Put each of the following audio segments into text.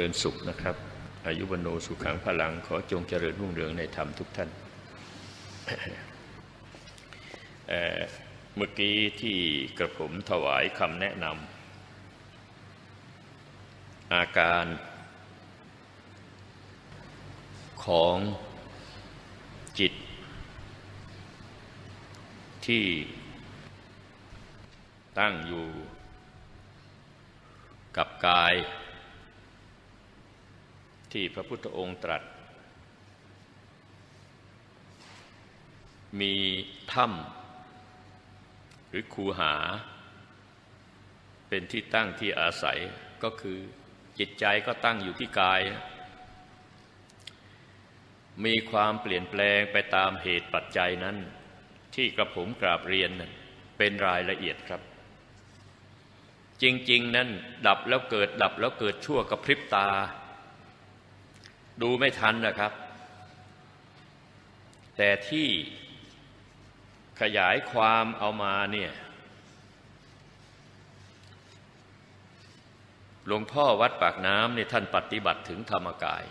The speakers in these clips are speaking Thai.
ริญสุขนะครับ อายุวโนสุขังพลังขอจงเจริญรุ่งเรืองในธรรมทุกท่านเเมื่อกี้ที่กระผมถวายคำแนะนำอาการของจิต ที่ตั้งอยู่กับกาย ที่พระพุทธองค์ตรัส มีถ้ำหรือคูหา เป็นที่ตั้งที่อาศัยก็คือจิตใจก็ตั้งอยู่ที่กาย มีความเปลี่ยนแปลงไปตามเหตุปัจจัยนั้น ที่กระผมกราบเรียนเป็นรายละเอียดครับ จริง ๆ นั้นดับแล้วเกิดดับแล้วเกิดชั่วกับพริบตา ดูไม่ทันนะครับ แต่ที่ขยายความเอามาเนี่ยหลวงพ่อวัดปากน้ำเนี่ยท่านปฏิบัติถึงธรรมกาย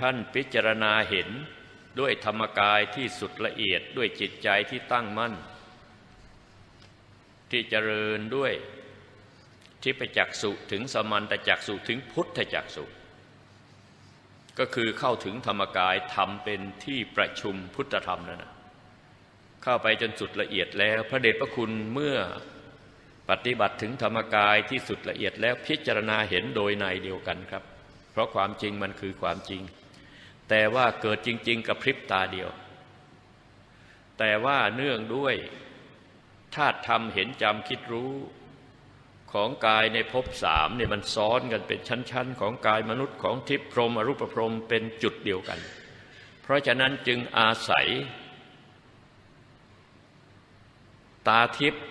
ท่านพิจารณาเห็นด้วยธรรมกายที่สุดละเอียดด้วยจิตใจที่ตั้งมั่น ที่เจริญด้วย ที่ไปจักสุถึงสมันตจักสุถึงพุทธจักสุก็คือเข้าถึงธรรมกายทำเป็นที่ประชุมพุทธธรรมนั่นนะเข้าไปจนสุดละเอียดแล้ว พระเดชพระคุณเมื่อปฏิบัติถึงธรรมกายที่สุดละเอียดแล้วพิจารณาเห็นโดยในเดียวกันครับ เพราะความจริงมันคือความจริง แต่ว่าเกิดจริง ๆ กับพริบตาเดียว แต่ว่าเนื่องด้วยธาตุธรรมเห็นจำคิดรู้ ของกายในภพสามเนี่ยมันซ้อนกันเป็นชั้นๆ ของกายมนุษย์ของทิพย์พรหมอรูปพรหมเป็นจุดเดียวกัน เพราะฉะนั้นจึงอาศัย ตาทิพย์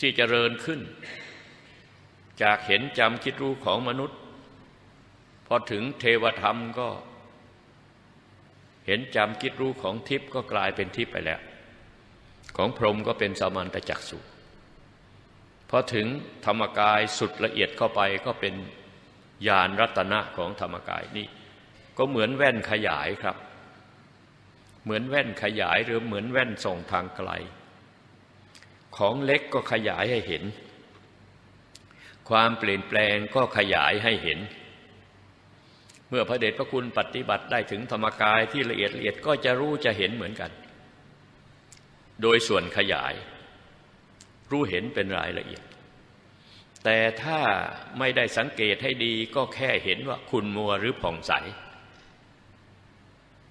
ที่จเจริญขึ้น จากเห็นจำคิดรู้ของมนุษย์ พอถึงเทวธรรมก็ เห็นจำคิดรู้ของทิพย์ก็กลายเป็นทิพย์ไปแล้ว ของพรหมก็เป็นสามัญตจักสุพอถึงธรรมกายสุดละเอียดเข้าไปก็เป็นญาณรัตนะของธรรมกายนี่ ก็เหมือนแว่นขยายครับ เหมือนแว่นขยายหรือเหมือนแว่นส่องทางไกล ของเล็กก็ขยายให้เห็น ความเปลี่ยนแปลงก็ขยายให้เห็น เมื่อพระเดชพระคุณปฏิบัติได้ถึงธรรมกายที่ละเอียดละเอียดก็จะรู้จะเห็นเหมือนกัน โดยส่วนขยาย รู้เห็นเป็นรายละเอียด แต่ถ้าไม่ได้สังเกตให้ดีก็แค่เห็นว่าคุณมัวหรือผ่องใส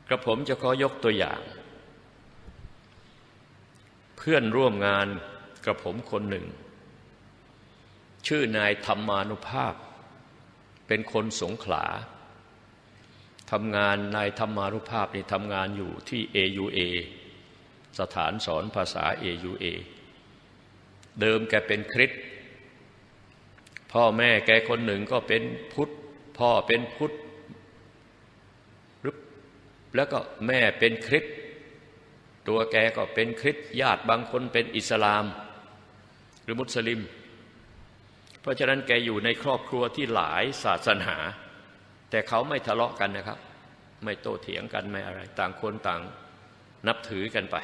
กระผมจะขอยกตัวอย่าง เพื่อนร่วมงานกระผมคนหนึ่ง ชื่อนายธรรมานุภาพ เป็นคนสงขลาทำงานนายธรรมานุภาพนี่ทำงานอยู่ที่ AUA สถานสอนภาษา AUA เดิมแกเป็นคริสพ่อแม่แกคนหนึ่งก็เป็นพุทธ พ่อเป็นพุทธแล้วก็แม่เป็นคริสตัวแกก็เป็นคริสญาติบางคนเป็นอิสลาม หรือมุสลิม เพราะฉะนั้นแกอยู่ในครอบครัวที่หลายศาสนา แต่เขาไม่ทะเลาะกันนะครับ ไม่โต้เถียงกันไม่อะไร ต่างคนต่างนับถือกันไป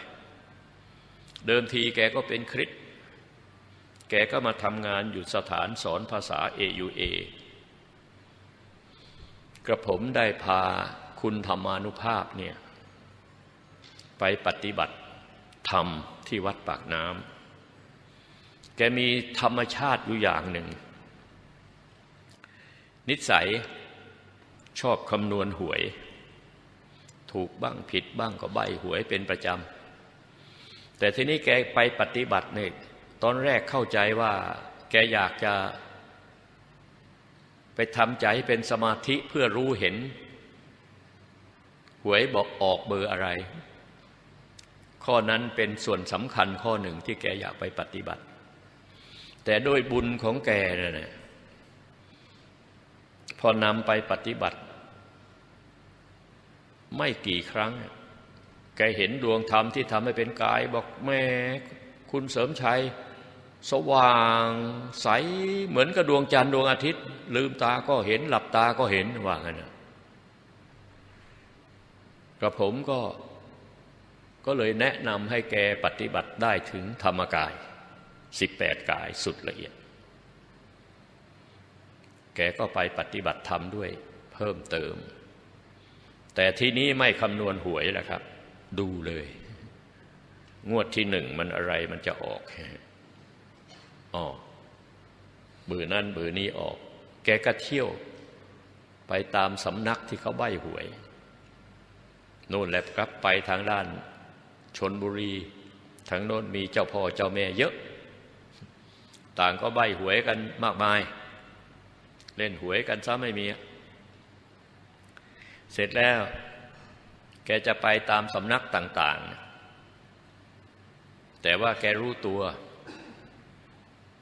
เดิมทีแกก็เป็นคริสแกก็มาทำงานอยู่สถานสอนภาษา AUA กระผมได้พาคุณธรรมานุภาพเนี่ยไปปฏิบัติธรรมที่วัดปากน้ำแกมีธรรมชาติอยู่อย่างหนึ่ง นิสัยชอบคำนวณหวย ถูกบ้างผิดบ้างก็ใบหวยเป็นประจำ แต่ทีนี้แกไปปฏิบัติเนี่ยตอนแรกเข้าใจว่า แกอยากจะ ไปทำใจเป็นสมาธิเพื่อรู้เห็น หวยบอกออกเบอร์อะไร ข้อนั้นเป็นส่วนสำคัญข้อหนึ่งที่แกอยากไปปฏิบัติ แต่โดยบุญของแกเนี่ยพอนำไปปฏิบัติ ไม่กี่ครั้ง แกเห็นดวงธรรมที่ทำให้เป็นกาย บอกแม่คุณเสริมชัย สว่างใสเหมือนกับดวงจันทร์ดวงอาทิตย์ ลืมตาก็เห็นหลับตาก็เห็นว่างั้นนะกระผมก็ก็เลยแนะนำให้แกปฏิบัติได้ถึงธรรมกายสิบแปดกายสุดละเอียด แกก็ไปปฏิบัติธรรมด้วยเพิ่มเติม แต่ที่นี้ไม่คำนวณหวยแล้วครับ ดูเลย งวดที่หนึ่งมันอะไรมันจะออกอ๋อเบือนั่นเบือนี้ออก แกก็เที่ยว ไปตามสำนักที่เขาใบ้หวยโน่นแหละครับไปทางด้านชนบุรีทางโน้นมีเจ้าพ่อเจ้าแม่เยอะ ต่างก็ใบ้หวยกันมากมาย เล่นหวยกันซะไม่มี เสร็จแล้ว แกจะไปตามสำนักต่าง ๆ แต่ว่าแกรู้ตัว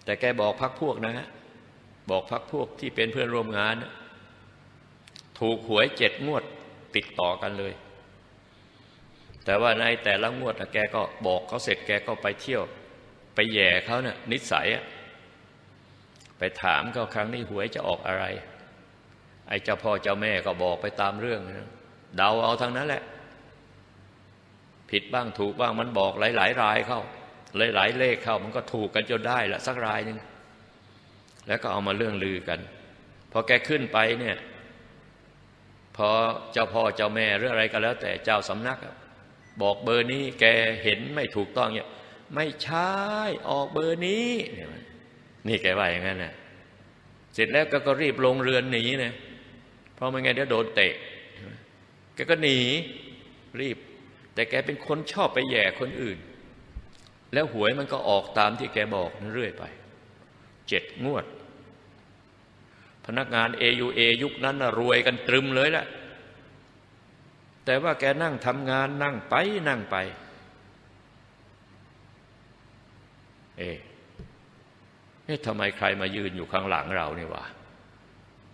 แต่แกบอกพักพวกนะฮะ บอกพักพวกที่เป็นเพื่อนร่วมงาน ถูกหวยเจ็ดงวดติดต่อกันเลย แต่ว่าในแต่ละงวดนะแกก็บอกเขาเสร็จแกก็ไปเที่ยว ไปแย่เขาเนะ่ยนิสัยไปถามเขาครั้งนี้หวยจะออกอะไร ไอ้เจ้าพ่อเจ้าแม่ก็บอกไปตามเรื่องนะเดาเอาทั้งนั้นแหละ ผิดบ้างถูกบ้างมันบอกหลายๆรายเข้า หลายๆเลขเข้า มันก็ถูกกันจนได้ละสักรายหนึ่งแล้วก็เอามาเรื่องลือกันพอแกขึ้นไปเนี่ยพอเจ้าพ่อเจ้าแม่หรืออะไรก็แล้ว แต่เจ้าสำนัก บอกเบอร์นี้แกเห็นไม่ถูกต้องเนี่ยไม่ใช่ออกเบอร์นี้ นี่แกว่าอย่างนั้นนะเสร็จแล้วก็ก็รีบลงเรือนหนีนะเพราะไม่งั้นเดี๋ยวโดนเตะแกก็หนีรีบ แต่แกเป็นคนชอบไปแย่คนอื่น แล้วหวยมันก็ออกตามที่แกบอกเรื่อยไปเจ็ดงวด พนักงาน AUA ยุคนั้นรวยกันตรึมเลยแหละแต่ว่าแกนั่งทำงานนั่งไปนั่งไป เอ๊ะทำไมใครมายืนอยู่ข้างหลังเรานี่วะ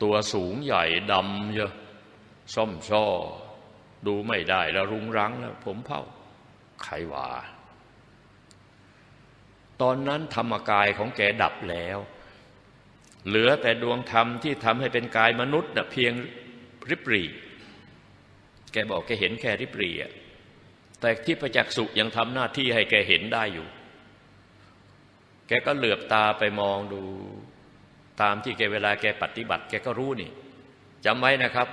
ตัวสูงใหญ่ดำเยอะซ่อมช่อ ดูไม่ได้แล้วรุงรังแล้ว ผมเผาใครวะตอนนั้นธรรมกายของแกดับแล้ว เหลือแต่ดวงธรรมที่ทำให้เป็นกายมนุษย์นะเพียงริบรี แกบอกแกเห็นแค่ริบรีอะแต่ที่ประจักษ์สุยังทำหน้าที่ให้แกเห็นได้อยู่ แกก็เหลือบตาไปมองดู ตามที่แกเวลาแกปฏิบัติ แกก็รู้นี่จำไว้นะครับ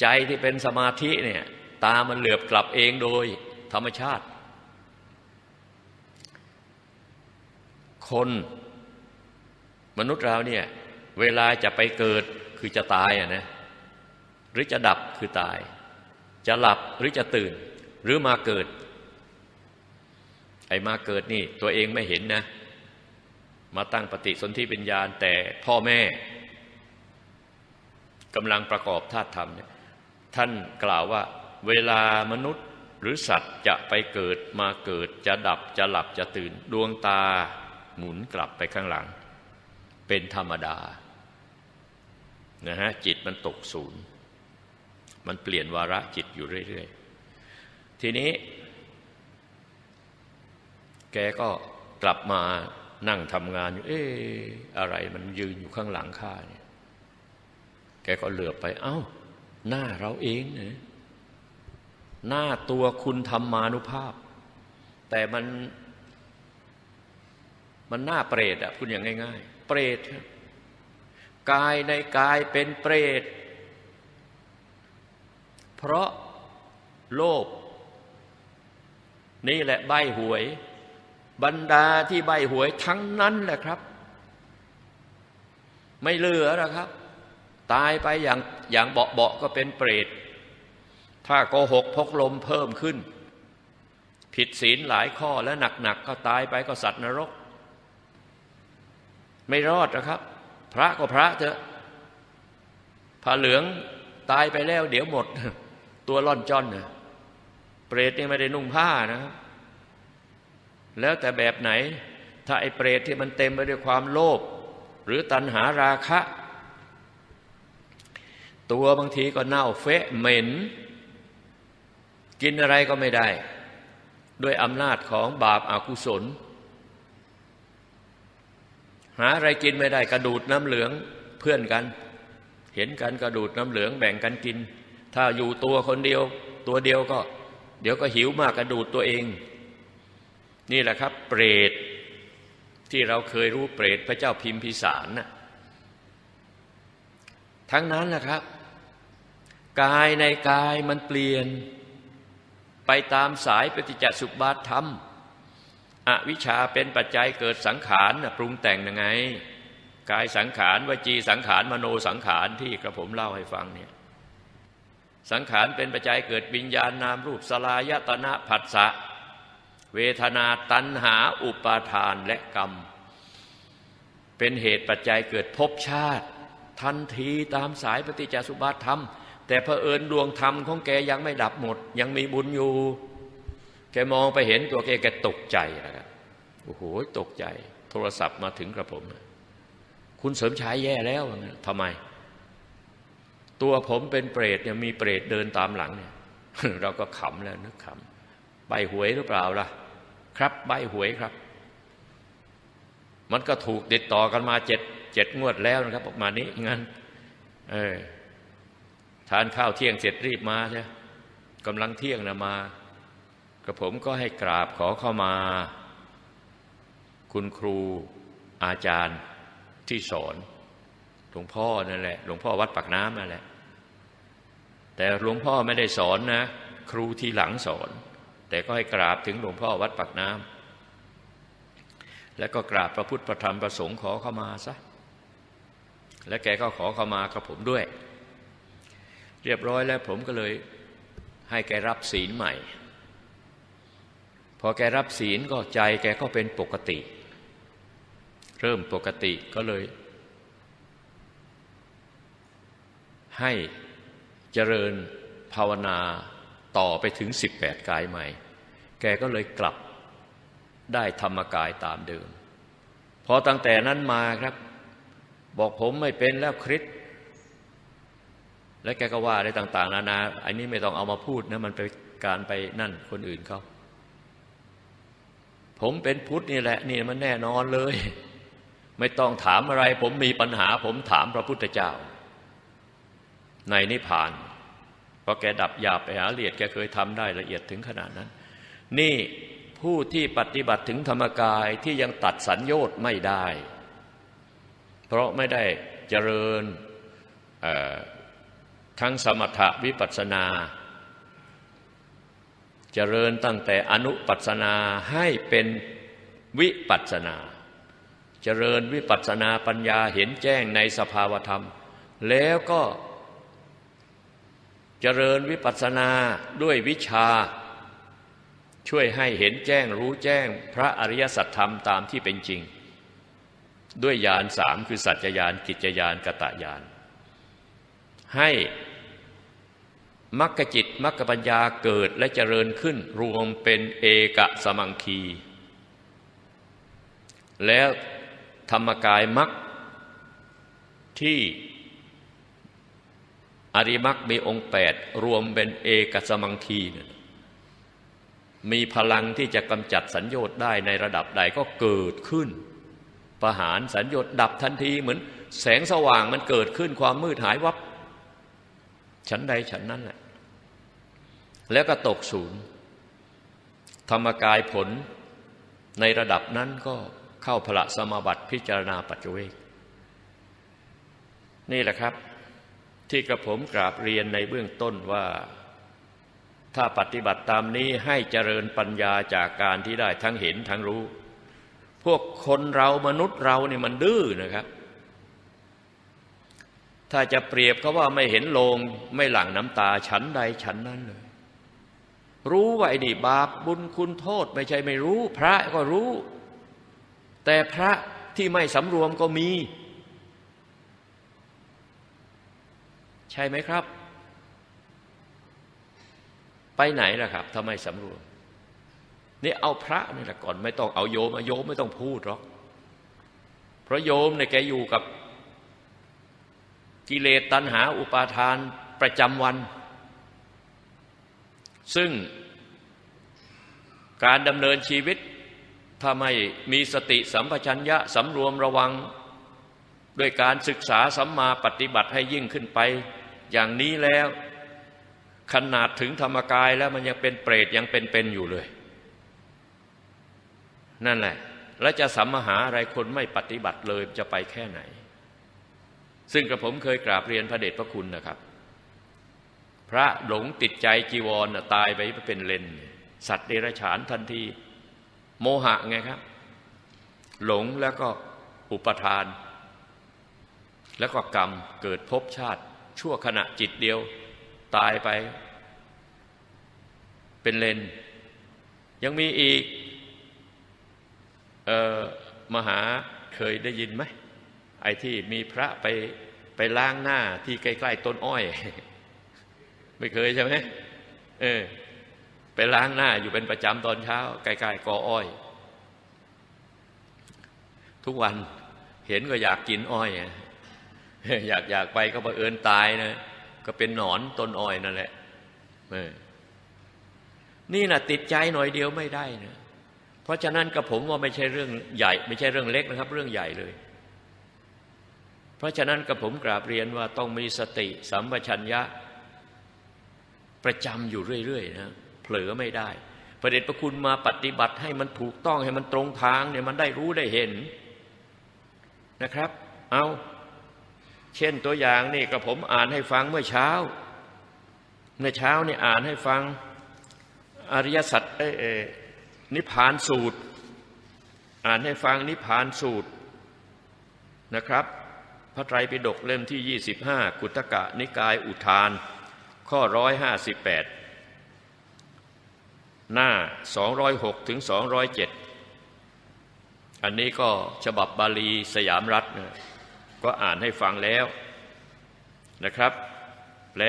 ใจที่เป็นสมาธิเนี่ยตามันเหลือบกลับเองโดยธรรมชาติ คนมนุษย์เราเนี่ยเวลาจะไปเกิดคือจะตายอะนะหรือจะดับคือตาย จะหลับหรือจะตื่น หรือมาเกิด ไอ้มาเกิดนี่ตัวเองไม่เห็นนะ มาตั้งปฏิสนธิปัญญาณแต่พ่อแม่กำลังประกอบธาตุธรรมเนี่ย ท่านกล่าวว่า เวลามนุษย์หรือสัตว์จะไปเกิดมาเกิดจะดับจะหลับจะตื่นดวงตาหมุนกลับไปข้างหลัง เป็นธรรมดานะฮะจิตมันตกศูนย์ มันเปลี่ยนวาระจิตอยู่เรื่อย ๆ ทีนี้ แกก็กลับมานั่งทำงานอยู่ เอ๊ะอะไรมันยืนอยู่ข้างหลังข้าเนี่ย แกก็เหลือบไป เอา้า หน้าเราเองเนี่ยหน้าตัวคุณธรรมานุภาพ แต่มัน มันหน้าเปรตอะพูดอย่างง่าย ๆ เปรตกายในกายเป็นเปรต เพราะโลภนี่แหละใบหวย บรรดาที่ใบหวยทั้งนั้นแหละครับ ไม่เหลือแล้วครับ ตายไปอย่างอย่างเบาเบาก็เป็นเปรต ถ้าโกหกพกลมเพิ่มขึ้น ผิดศีลหลายข้อและหนักๆกก็ตายไปก็สัตว์นรก ไม่รอดนะครับ พระก็พระเถอะผ้าเหลืองตายไปแล้วเดี๋ยวหมด ตัวล่อนจ้อนเนี่ยเปรตนี่ไม่ได้นุ่งผ้านะแล้วแต่แบบไหน ถ้าไอ้เปรตที่มันเต็มไปด้วยความโลภหรือตัณหาราคะ ตัวบางทีก็เน่าเฟะเหม็น กินอะไรก็ไม่ได้ ด้วยอำนาจของบาปอากุศล หาอะไรกินไม่ได้กระดูดน้ำเหลืองเพื่อนกัน เห็นกันกระดูดน้ำเหลืองแบ่งกันกิน ถ้าอยู่ตัวคนเดียวตัวเดียวก็ เดี๋ยวก็หิวมากกระดูดตัวเอง นี่แหละครับ เปรตที่เราเคยรู้เปรตพระเจ้าพิมพิสารนะทั้งนั้นแหละครับ กายในกายมันเปลี่ยน ไปตามสายปฏิจจสุบาทธรรม อวิชชาเป็นปัจจัยเกิดสังขารปรุงแต่งยังไง กายสังขารวจีสังขารมโนสังขารที่กระผมเล่าให้ฟังเนี่ยสังขารเป็นปัจจัยเกิดวิญญาณนามรูปสลายตนะผัสสะเวทนาตัณหาอุปาทานและกรรม เป็นเหตุปัจจัยเกิดภพชาติ ทันทีตามสายปฏิจจสุบาทธรรม แต่เผอิญดวงธรรมของแกยังไม่ดับหมด ยังมีบุญอยู่ แกมองไปเห็นตัวแกแกตกใจนะครับโอ้โหตกใจ โทรศัพท์มาถึงกระผม คุณเสริมชายแย่แล้วทำไม ตัวผมเป็นเปรตเนี่ยมีเปรตเดินตามหลังเนี่ยเราก็ขำแล้วนึกขำใบหวยหรือเปล่าล่ะ ครับใบหวยครับ มันก็ถูกติดต่อกันมาเจ็ดเจ็ดงวดแล้วนะครับประมาณนี้งั้น เออ ทานข้าวเที่ยงเสร็จรีบมาใช่กำลังเที่ยงนะมากระผมก็ให้กราบขอเข้ามา คุณครูอาจารย์ที่สอนหลวงพ่อนั่นแหละหลวงพ่อวัดปากน้ำนั่นแหละ แต่หลวงพ่อไม่ได้สอนนะ ครูที่หลังสอน แต่ก็ให้กราบถึงหลวงพ่อวัดปากน้ำแล้วก็กราบพระพุทธพระธรรมพระสงฆ์ขอเข้ามาซะและแกก็ขอเข้ามากับผมด้วย เรียบร้อยแล้วผมก็เลยให้แกรับศีลใหม่ พอแกรับศีลก็ใจแกก็เป็นปกติ เริ่มปกติก็เลย ให้เจริญภาวนาต่อไปถึง 18 กายใหม่ แกก็เลยกลับได้ธรรมกายตามเดิม พอตั้งแต่นั้นมาครับ บอกผมไม่เป็นแล้วคริส และแกก็ว่าอะไรต่าง ๆ นานาอันนี้ไม่ต้องเอามาพูดนะมันเป็นการไปนั่นคนอื่นเขาผมเป็นพุทธนี่แหละนี่มันแน่นอนเลย ไม่ต้องถามอะไร ผมมีปัญหา ผมถามพระพุทธเจ้า ในนิพพานเพราะแกดับหยาบไปหาละเอียดแกเคยทำได้ละเอียดถึงขนาดนั้น นี่ผู้ที่ปฏิบัติถึงธรรมกายที่ยังตัดสัญญชน์ไม่ได้ เพราะไม่ได้เจริญ ทั้งสมถะวิปัสนาเจริญตั้งแต่อนุปัสนาให้เป็นวิปัสนาเจริญวิปัสนาปัญญาเห็นแจ้งในสภาวธรรม แล้วก็เจริญวิปัสนาด้วยวิชา ช่วยให้เห็นแจ้งรู้แจ้งพระอริยสัจธรรมตามที่เป็นจริง ด้วยญาณสามคือสัจจญาณกิจญาณกตญาณให้ มรรคจิตมรรคปัญญาเกิดและเจริญขึ้นรวมเป็นเอกสมังคี แล้วธรรมกายมรรคที่อริมักมีองค์แปดรวมเป็นเอกสมังคีนมีพลังที่จะกำจัดสัญญต์ได้ในระดับใดก็เกิดขึ้น ประหารสัญญต์ดับทันทีเหมือนแสงสว่างมันเกิดขึ้นความมืดหายวับฉันใดฉันนั้นแหละ แล้วก็ตกศูนย์ธรรมกายผลในระดับนั้นก็เข้าพระสมบัติพิจารณาปัจจเวกนี่แหละครับ ที่กระผมกราบเรียนในเบื้องต้นว่า ถ้าปฏิบัติตามนี้ให้เจริญปัญญาจากการที่ได้ทั้งเห็นทั้งรู้ พวกคนเรามนุษย์เราเนี่ยมันดื้อนะครับ ถ้าจะเปรียบเขาว่าไม่เห็นโลงไม่หลั่งน้ำตาฉันใดฉันนั้นเลย รู้ว่าไอ้นี่บาปบุญคุณโทษ ไม่ใช่ไม่รู้ พระก็รู้ แต่พระที่ไม่สำรวมก็มี ใช่ไหมครับ ไปไหนล่ะครับทำไมสำรวมนี่เอาพระนี่แหละก่อนไม่ต้องเอาโยมโยมไม่ต้องพูดหรอกเพราะโยมเนี่ยแกอยู่กับกิเลสตัณหาอุปาทานประจำวัน ซึ่งการดำเนินชีวิตถ้าไม่มีสติสัมปชัญญะสำรวมระวัง ด้วยการศึกษาสัมมาปฏิบัติให้ยิ่งขึ้นไป อย่างนี้แล้วขนาดถึงธรรมกายแล้วมันยังเป็นเปรตยังเป็นๆอยู่เลย นั่นแหละ แล้วจะสัมมหาอะไรคนไม่ปฏิบัติเลยจะไปแค่ไหน ซึ่งกระผมเคยกราบเรียนพระเดชพระคุณนะครับ พระหลงติดใจจีวรตายไปเป็นเลน สัตว์เดรัจฉานทันที โมหะไงครับ หลงแล้วก็อุปทาน แล้วก็กรรมเกิดภพชาติ ชั่วขณะจิตเดียว ตายไป เป็นเลน ยังมีอีกออมหาเคยได้ยินไหมไอ้ที่มีพระไปไปล้างหน้าที่ใกล้ ๆ ต้นอ้อย ไม่เคยใช่ไหมเออไปล้างหน้าอยู่เป็นประจำตอนเช้าใกล้ๆกออ้อย ทุกวันเห็นก็อยากกินอ้อย อยากอยากไปก็บังเอิญตายนะ ก็เป็นหนอนต้นอ้อยนั่นแหละนี่นะติดใจหน่อยเดียวไม่ได้นะเพราะฉะนั้นกับผมว่าไม่ใช่เรื่องใหญ่ ไม่ใช่เรื่องเล็กนะครับ เรื่องใหญ่เลย เพราะฉะนั้นกับผมกราบเรียนว่าต้องมีสติสัมปชัญญะ ประจำอยู่เรื่อยๆนะเผลอไม่ได้ประเด็จพระคุณมาปฏิบัติให้มันถูกต้องให้มันตรงทางเนี่ยมันได้รู้ได้เห็นนะครับ เอาเช่นตัวอย่างนี่กระผมอ่านให้ฟังเมื่อเช้าเมื่อเช้านี่อ่านให้ฟังอริยสัจเอเอนิพพานสูตร อ่านให้ฟังนิพพานสูตรนะครับ พระไตรปิฎกเล่มที่ 25 กุตกะนิกายอุทาน ข้อ 158 หน้า 206 ถึง 207 อันนี้ก็ฉบับบาลีสยามรัฐนะก็อ่านให้ฟังแล้วนะครับ แปล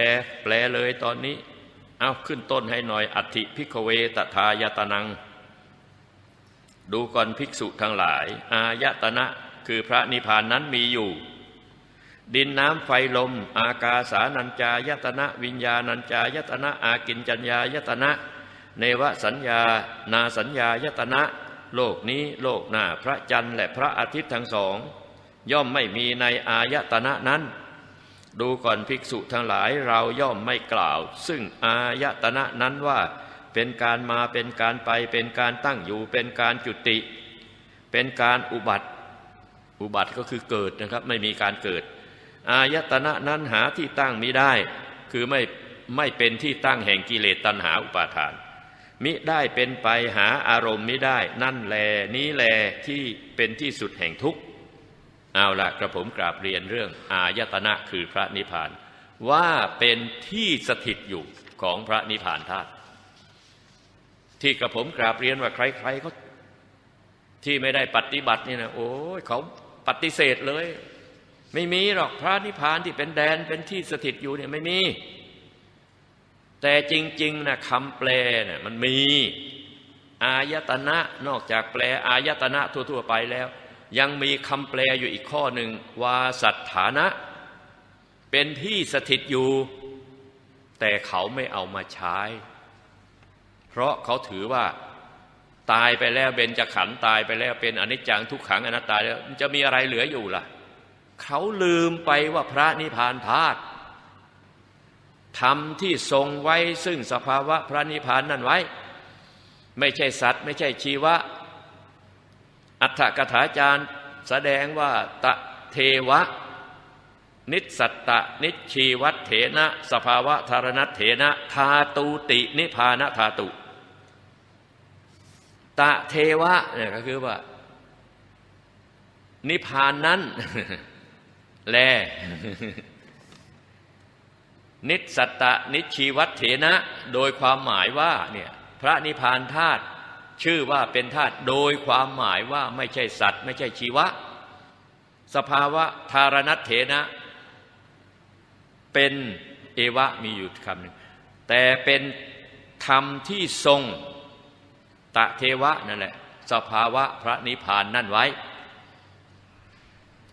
แปลเลยตอนนี้ เอาขึ้นต้นให้หน่อยอัติพิกเวตทายตนัง ดูก่อนภิกษุทั้งหลาย อายตนะคือพระนิพพานนั้นมีอยู่ ดินน้ำไฟลม อากาสานัญจายตนะ วิญญาณัญจายตนะ อากินจัญญายตนะ เนวสัญญา นาสัญญายตนะ โลกนี้โลกหน้าพระจันทร์และพระอาทิตย์ทั้งสอง ย่อมไม่มีในอายตนะนั้น ดูก่อนภิกษุทั้งหลายเราย่อมไม่กล่าว ซึ่งอายตนะนั้นว่า เป็นการมาเป็นการไปเป็นการตั้งอยู่เป็นการจุติ เป็นการอุบัติ อุบัติก็คือเกิดนะครับ ไม่มีการเกิด อายตนะนั้นหาที่ตั้งมิได้ คือไม่ไม่เป็นที่ตั้งแห่งกิเลสตัณหาอุปาทาน มิได้เป็นไปหาอารมณ์มิได้ นั่นแลนี้แลที่เป็นที่สุดแห่งทุกข์เอาละกระผมกราบเรียนเรื่องอายตนะคือพระนิพพาน ว่าเป็นที่สถิตอยู่ของพระนิพพานธาตุที่กระผมกราบเรียนว่าใครๆเขาที่ไม่ได้ปฏิบัตินี่นะโอ้ยเขาปฏิเสธเลย ไม่มีหรอกพระนิพพานที่เป็นแดนเป็นที่สถิตอยู่เนี่ยไม่มี แต่จริงๆนะคำแปลเนี่ยมันมี อายตนะนอกจากแปลอายตนะทั่วๆไปแล้ว ยังมีคำแปลอยู่อีกข้อหนึ่งว่าสัตฐานะ เป็นที่สถิตอยู่ แต่เขาไม่เอามาใช้ เพราะเขาถือว่าตายไปแล้วเบญจขันธ์ตายไปแล้วเป็นอนิจจังทุกขังอนัตตาแล้วจะมีอะไรเหลืออยู่ล่ะ เขาลืมไปว่าพระนิพพานธาตุทำที่ทรงไว้ซึ่งสภาวะพระนิพพานนั่นไว้ ไม่ใช่สัตว์ ไม่ใช่ชีวะ อัฏฐกถาจารย์แสดงว่าตะเทวะ นิสัตตะนิชีวัตเถนะ สภาวะธารณัตเถนะธาตูตินิพานธาตุตะเทวะเนี่ยก็คือว่า นิพานนั้น แล นิสัตตนิชีวัตเถนะ โดยความหมายว่าเนี่ยพระนิพพานธาตุชื่อว่าเป็นธาตุโดยความหมายว่าไม่ใช่สัตว์ ไม่ใช่ชีวะ สภาวะธารณัตเถนะ เป็นเอวะมีอยู่คำหนึ่งแต่เป็นธรรมที่ทรงตะเทวะนั่นแหละ สภาวะพระนิพพานนั่นไว้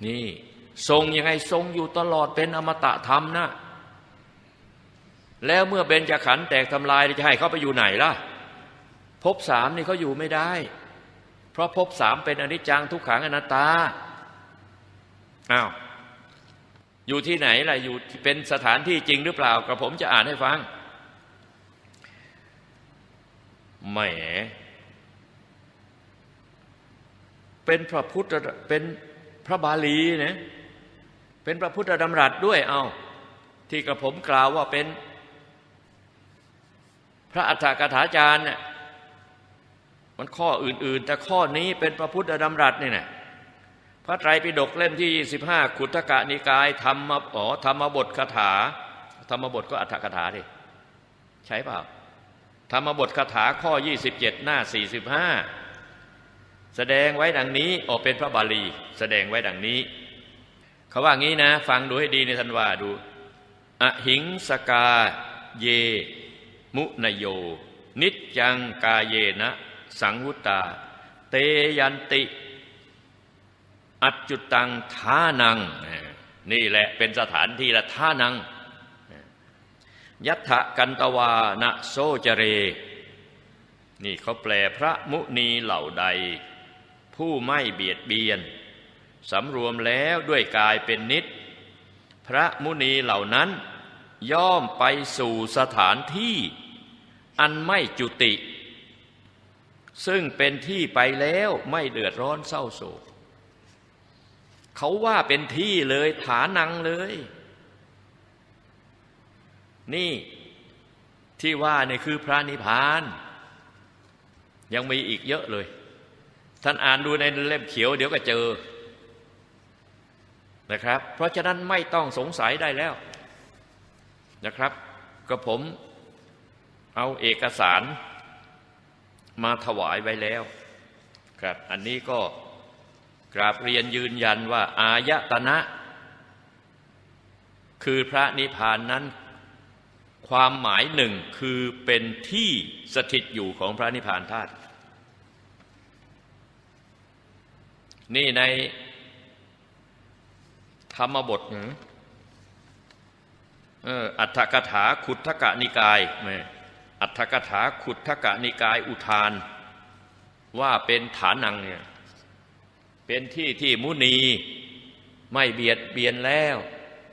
นี่ ทรงยังไงทรงอยู่ตลอดเป็นอมตะธรรมนะ แล้วเมื่อเบญจขันธ์แตกทำลายจะให้เขาไปอยู่ไหนล่ะภพสามนี่เขาอยู่ไม่ได้ เพราะภพสามเป็นอนิจจังทุกขังอนัตตาอ้าวอยู่ที่ไหนล่ะอยู่เป็นสถานที่จริงหรือเปล่า กระผมจะอ่านให้ฟังแหมเป็นพระพุทธเป็นพระบาลีนะ เป็นพระพุทธดำรัสด้วยเอาที่กระผมกล่าวว่าเป็น พระอัฏฐกถาจารย์เนี่ยมันข้ออื่น ๆ แต่ข้อนี้เป็นพระพุทธดำรัสนี่นะพระไตรปิฎกเล่มที่25ขุทกะนิกายธรรมอ๋อธรรมบทคาถา ธรรมบทก็อัฏฐกถาดิใช่เปล่าธรรมบทคาถาข้อ 27 หน้า 45 แสดงไว้ดังนี้ออกเป็นพระบาลี แสดงไว้ดังนี้ เขาว่างี้นะ ฟังดูให้ดีในทันว่าดูอหิงสกาเย มุนโย นิจจังกาเยนะ สังวุตตาเตยันติ อัจจุตังท่านัง นี่แหละเป็นสถานที่ละท่านังยัตถกันตวานะโซจเร นี่เขาแปลพระมุนีเหล่าใด ผู้ไม่เบียดเบียน สำรวมแล้วด้วยกายเป็นนิด พระมุนีเหล่านั้น ย่อมไปสู่สถานที่ อันไม่จุติ ซึ่งเป็นที่ไปแล้วไม่เดือดร้อนเศร้าโศก เขาว่าเป็นที่เลยฐานังเลย นี่ที่ว่านี่คือพระนิพพาน ยังมีอีกเยอะเลย ท่านอ่านดูในเล่มเขียวเดี๋ยวก็เจอ นะครับ เพราะฉะนั้นไม่ต้องสงสัยได้แล้วนะครับก็ผมเอาเอกสารมาถวายไว้แล้วครับอันนี้ก็กราบเรียนยืนยันว่า อายตนะ คือพระนิพพานนั้น ความหมายหนึ่งคือเป็นที่สถิตอยู่ของพระนิพพานธาตุนี่ใน ธรรมบทอัฏฐกถาขุทธกนิกายอัฏฐกถาขุทธกนิกายอุทาน ว่าเป็นฐานังเนี่ยเป็นที่ที่มุนีไม่เบียดเบียนแล้ว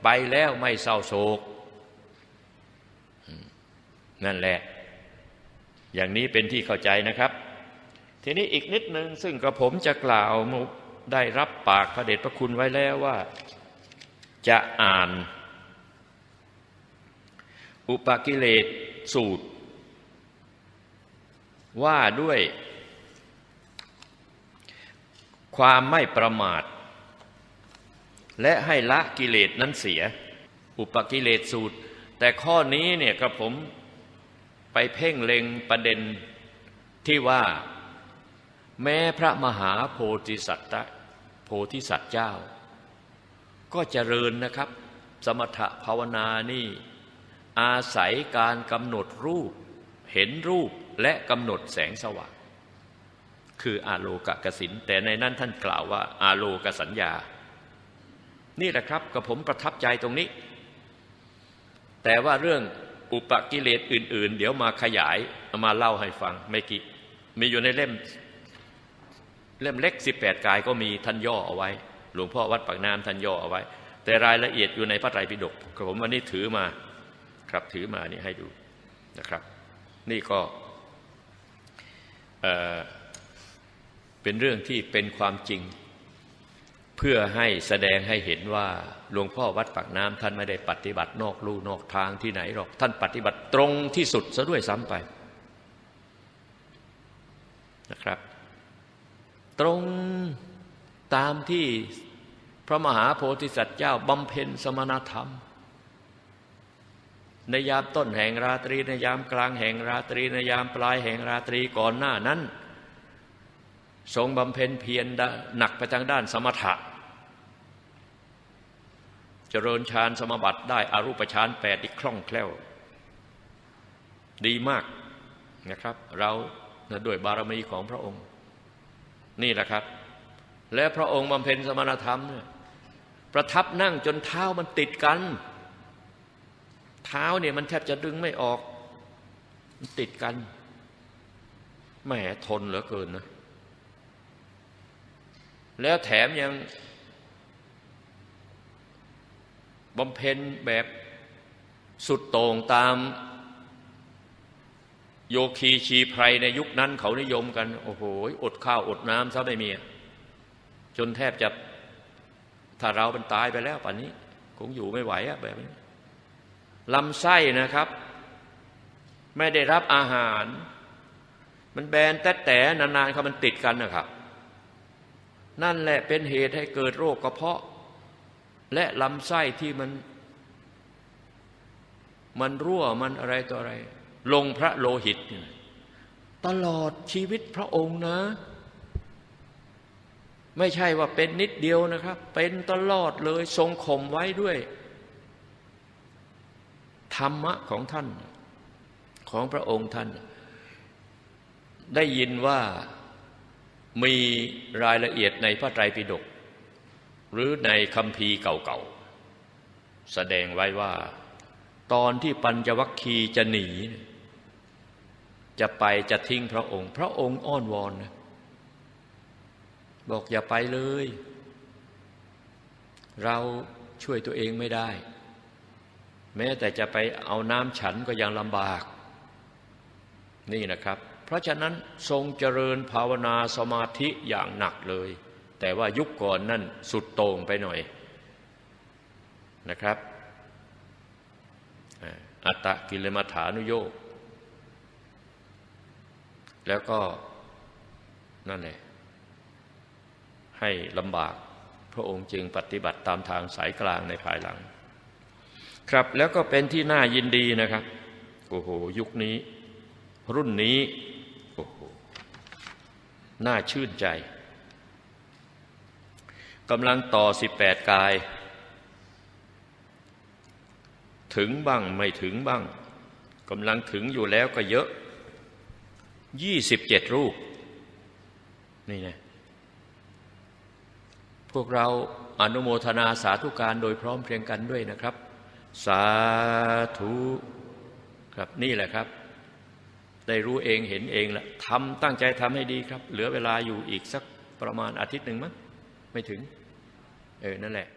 ไปแล้วไม่เศร้าโศก นั่นแหละ อย่างนี้เป็นที่เข้าใจนะครับ ทีนี้อีกนิดหนึ่งซึ่งกระผมจะกล่าวได้รับปากพระเดชพระคุณไว้แล้วว่า จะอ่าน อุปกิเลสสูตร ว่าด้วย ความไม่ประมาท และให้ละกิเลสนั้นเสีย อุปกิเลสสูตร แต่ข้อนี้เนี่ยกระผมไปเพ่งเล็งประเด็นที่ว่าแม้พระมหาโพธิสัตว์โพธิสัตว์เจ้า ก็เจริญนะครับ สมถภาวนานี่ อาศัยการกำหนดรูป เห็นรูปและกำหนดแสงสว่าง คืออาโลกะกสินแต่ในนั้นท่านกล่าวว่า อาโลกสัญญา นี่แหละครับกับผมประทับใจตรงนี้ แต่ว่าเรื่องอุปกิเลสอื่น ๆ เดี๋ยวมาขยายมาเล่าให้ฟังไม่กี่มีอยู่ในเล่ม เล่มเล็กสิบแปดกายก็มีท่านย่อเอาไว้ หลวงพ่อวัดปากน้ำท่านย่อเอาไว้ แต่รายละเอียดอยู่ในพระไตรปิฎกผมวันนี้ถือมาครับถือมานี่ให้ดูนะครับ นี่ก็เเป็นเรื่องที่เป็นความจริง เพื่อให้แสดงให้เห็นว่าหลวงพ่อวัดปากน้ำท่านไม่ได้ปฏิบัตินอกลู่นอกทางที่ไหนหรอก ท่านปฏิบัติตรงที่สุดซะด้วยซ้ำไปนะครับ ตรงตามที่ พระมหาโพธิสัตว์เจ้าบำเพ็ญสมณธรรม ในยามต้นแห่งราตรี ในยามกลางแห่งราตรี ในยามปลายแห่งราตรีก่อนหน้านั้น ทรงบำเพ็ญเพียรหนักไปทางด้านสมถะ เจริญฌานสมบัติได้อารูปฌานแปดอีกคล่องแคล่ว ดีมากนะครับ เราด้วยบารมีของพระองค์ นี่แหละครับและพระองค์บำเพ็ญสมณธรรมเนี่ย ประทับนั่งจนเท้ามันติดกัน เท้าเนี่ยมันแทบจะดึงไม่ออกมันติดกันแหมทนเหลือเกินนะ แล้วแถมยังบำเพ็ญแบบสุดโต่งตาม โยคีชีไพรในยุคนั้นเขานิยมกัน โอ้โห อดข้าวอดน้ำซะไม่มี จนแทบจะ ถ้าเราเป็นตายไปแล้วป่านนี้ คงอยู่ไม่ไหวอะแบบนี้ลำไส้นะครับ ไม่ได้รับอาหาร มันแบนแต่แต่นานๆเขามันติดกันนะครับนั่นแหละเป็นเหตุให้เกิดโรคกระเพาะ และลำไส้ที่มัน มันรั่วมันอะไรต่ออะไร ลงพระโลหิต ตลอดชีวิตพระองค์นะ ไม่ใช่ว่าเป็นนิดเดียวนะครับ เป็นตลอดเลยทรงข่มไว้ด้วย ธรรมะของท่านของพระองค์ท่าน ได้ยินว่ามีรายละเอียดในพระไตรปิฎกหรือในคำพีร์เก่าๆ แสดงไว้ว่า ตอนที่ปัญจวัคคีย์จะหนี จะไปจะทิ้งพระองค์ พระองค์อ้อนวอนนะ บอกอย่าไปเลย เราช่วยตัวเองไม่ได้ แม้แต่จะไปเอาน้ำฉันก็ยังลำบาก นี่นะครับ เพราะฉะนั้นทรงเจริญภาวนาสมาธิอย่างหนักเลย แต่ว่ายุคก่อนนั่นสุดโต่งไปหน่อยนะครับ อัตตะกิลมัฐานุโยกแล้วก็นั่นแหละ ให้ลำบาก พระองค์จึงปฏิบัติตามทางสายกลางในภายหลัง ครับแล้วก็เป็นที่น่ายินดีนะครับ โอ้โห ยุคนี้ รุ่นนี้โอ้โหน่าชื่นใจกำลังต่อสิบแปดกาย ถึงบ้างไม่ถึงบ้างกำลังถึงอยู่แล้วก็เยอะยี่สิบเจ็ดรูป นี่นะ วกเราอนุโมทนาสาธุการโดยพร้อมเพรียงกันด้วยนะครับ สาธุครับนี่แหละครับ ได้รู้เองเห็นเองละทำตั้งใจทำให้ดีครับ เหลือเวลาอยู่อีกสักประมาณอาทิตย์หนึ่งมั้งไม่ถึง เออ นั่นแหละ